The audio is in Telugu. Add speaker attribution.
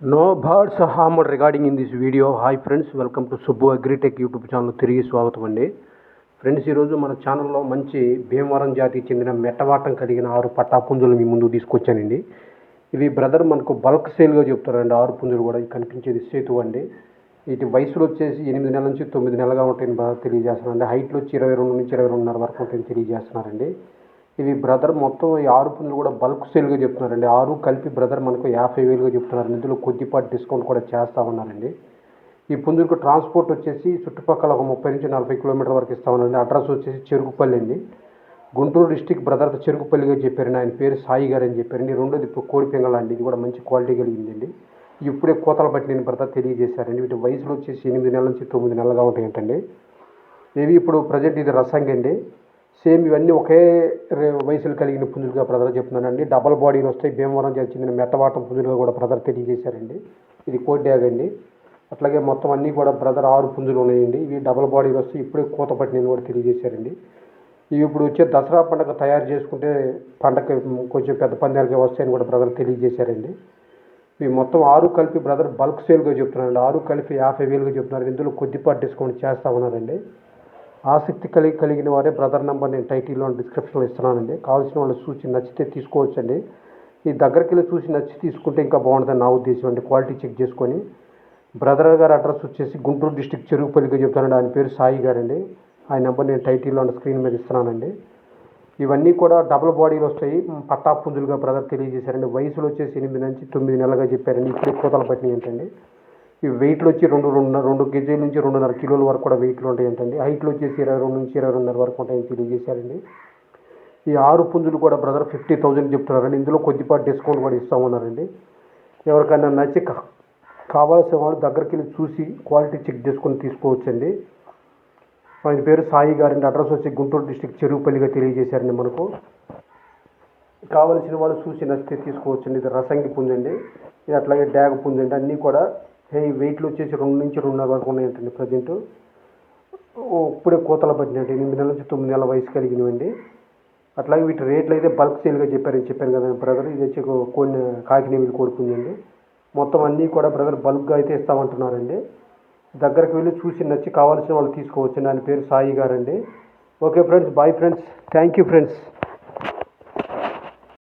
Speaker 1: No birds hammer recording in this video hi friends welcome to Subbu agritech YouTube channel తిరిగి స్వాగతం అండి. ఫ్రెండ్స్ ఈరోజు మన ఛానల్లో మంచి భీమవరం జాతికి చెందిన మెట్టవాటం కలిగిన ఆరు పట్టా పుంజులు మీ ముందు తీసుకొచ్చానండి. ఇవి బ్రదర్ మనకు బల్క్ సేల్గా చెప్తారండి. ఆరు పుంజులు కూడా కనిపించేది సేతు అండి. వీటి వయసులో వచ్చేసి ఎనిమిది నెలల నుంచి తొమ్మిది నెలలుగా ఉంటాయని బాగా తెలియజేస్తున్నారండి. హైట్లు వచ్చి ఇరవై రెండు నుంచి ఇరవై రెండున్నర వరకు ఉంటాయని తెలియజేస్తున్నారండి. ఇవి బ్రదర్ మొత్తం ఈ ఆరు పనులు కూడా బల్క్ సేల్గా చెప్తున్నారండి. ఆరు కలిపి బ్రదర్ మనకు యాభై వేలుగా చెప్తున్నారు. ఇందులో కొద్దిపాటి డిస్కౌంట్ కూడా చేస్తామన్నారండి ఈ పుంజులకు ట్రాన్స్పోర్ట్ వచ్చేసి చుట్టుపక్కల ఒక ముప్పై నుంచి నలభై కిలోమీటర్ వరకు ఇస్తామన్నారండి అడ్రస్ వచ్చేసి చెరుకుపల్లి అండి. గుంటూరు డిస్టిక్ బ్రదర్ చెరుకుపల్లిగా చెప్పారండి. ఆయన పేరు సాయి గారు అని చెప్పారండి. రెండోది ఇప్పుడు కోడిపెంగళ అండి. ఇది కూడా మంచి క్వాలిటీ కలిగిందండి. ఇప్పుడే కోతలు బట్టి నేను బ్రదర్ తెలియజేశారండి. వీటి వయసులో వచ్చేసి ఎనిమిది నెలల నుంచి తొమ్మిది నెలలుగా ఉంటాయంటండి. ఇవి ఇప్పుడు ప్రజెంట్ ఇది రసంగి అండి సేమ్ ఇవన్నీ ఒకే వయసులు కలిగిన పుంజులుగా బ్రదర్ చెప్తున్నానండి. డబల్ బాడీలు వస్తాయి భీమవరం జిల్లా చెందిన మెట్టవాటం పుంజులుగా కూడా బ్రదర్ తెలియజేశారండి. ఇది కోట్ డ్యాగ్ అండి. అట్లాగే మొత్తం అన్నీ కూడా బ్రదర్ ఆరు పుంజులు ఉన్నాయండి. ఇవి డబల్ బాడీలు వస్తాయి ఇప్పుడే కూత పట్టినది కూడా తెలియజేశారండి. ఇవి ఇప్పుడు వచ్చే దసరా పండుగ తయారు చేసుకుంటే పండగ కొంచెం పెద్ద పందాలకి వస్తాయని కూడా బ్రదర్ తెలియజేశారండి. ఇవి మొత్తం ఆరు కలిపి బ్రదర్ బల్క్ సేల్గా చెప్తున్నారండి. ఆరు కలిపి యాభై వేలుగా చెప్తున్నారు. ఇందులో కొద్దిపాటి డిస్కౌంట్ చేస్తా ఉన్నారండి. ఆసక్తి కలిగి కలిగిన వారే బ్రదర్ నెంబర్ నేను టైటిల్లో డిస్క్రిప్షన్లో ఇస్తున్నానండి. కావాల్సిన వాళ్ళు చూసి నచ్చితే తీసుకోవచ్చండి. ఈ దగ్గరికి వెళ్ళి చూసి నచ్చి తీసుకుంటే ఇంకా బాగుంటుందని నా ఉద్దేశం అండి. క్వాలిటీ చెక్ చేసుకొని బ్రదర్ గారి అడ్రస్ వచ్చేసి గుంటూరు డిస్టిక్ చెరుకుపల్లిగా చెప్తానండి ఆయన పేరు సాయి గారండి. ఆయన నెంబర్ నేను టైటిల్లో స్క్రీన్ మీద ఇస్తున్నానండి. ఇవన్నీ కూడా డబుల్ బాడీలు వస్తాయి. పట్టా పుంజులుగా బ్రదర్ తెలియజేశారండి. వయసులో వచ్చేసి ఎనిమిది నుంచి తొమ్మిది నెలలుగా చెప్పారండి. ఇప్పుడు కోతలు పట్టినాయి ఏంటండి వెయిట్లు వచ్చి రెండు రెండు రెండు కేజీల నుంచి రెండున్నర కిలోల వరకు కూడా వెయిట్లు ఉంటాయంటండి. హైట్లు వచ్చేసి ఇరవై రెండు నుంచి ఇరవై రెండున్నర వరకు ఉంటాయని తెలియజేశారండి. ఈ ఆరు పుంజులు కూడా బ్రదర్ ఫిఫ్టీ థౌజండ్ చెప్తున్నారండి. ఇందులో కొద్దిపాటి డిస్కౌంట్ కూడా ఇస్తామన్నారండి ఎవరికైనా నచ్చి కావాల్సిన వాళ్ళు దగ్గరికి వెళ్ళి చూసి క్వాలిటీ చెక్ చేసుకొని తీసుకోవచ్చండి. ఆయన పేరు సాయి గారండి. అడ్రస్ వచ్చి గుంటూరు డిస్టిక్ చెరువుపల్లిగా తెలియజేశారండి మనకు. కావలసిన వాళ్ళు చూసి నచ్చితే తీసుకోవచ్చండి. ఇది రసంగి పుంజండి. ఇది అట్లాగే డ్యాగ్ పుంజండి. అన్నీ కూడా వెయిట్లు వచ్చేసి రెండు నుంచి రెండున్నర వరకు ఉన్నాయంటండి ప్రజెంట్. ఇప్పుడే కోతలు పడినాయండి ఎనిమిది నెలల నుంచి తొమ్మిది నెలల వయసు కలిగినవండి. అట్లాగే వీటి రేట్లు అయితే బల్క్ సేల్గా చెప్పారని చెప్పాను కదా బ్రదర్. ఇది వచ్చి కొన్ని కాకినేవిలు కోడుకుందండి మొత్తం అన్నీ కూడా బ్రదర్ బల్క్గా అయితే ఇస్తామంటున్నారండి. దగ్గరికి వెళ్ళి చూసి నచ్చి కావాల్సిన వాళ్ళు తీసుకోవచ్చు ఆయన పేరు సాయి గారండి. Okay friends bye friends. Thank you friends.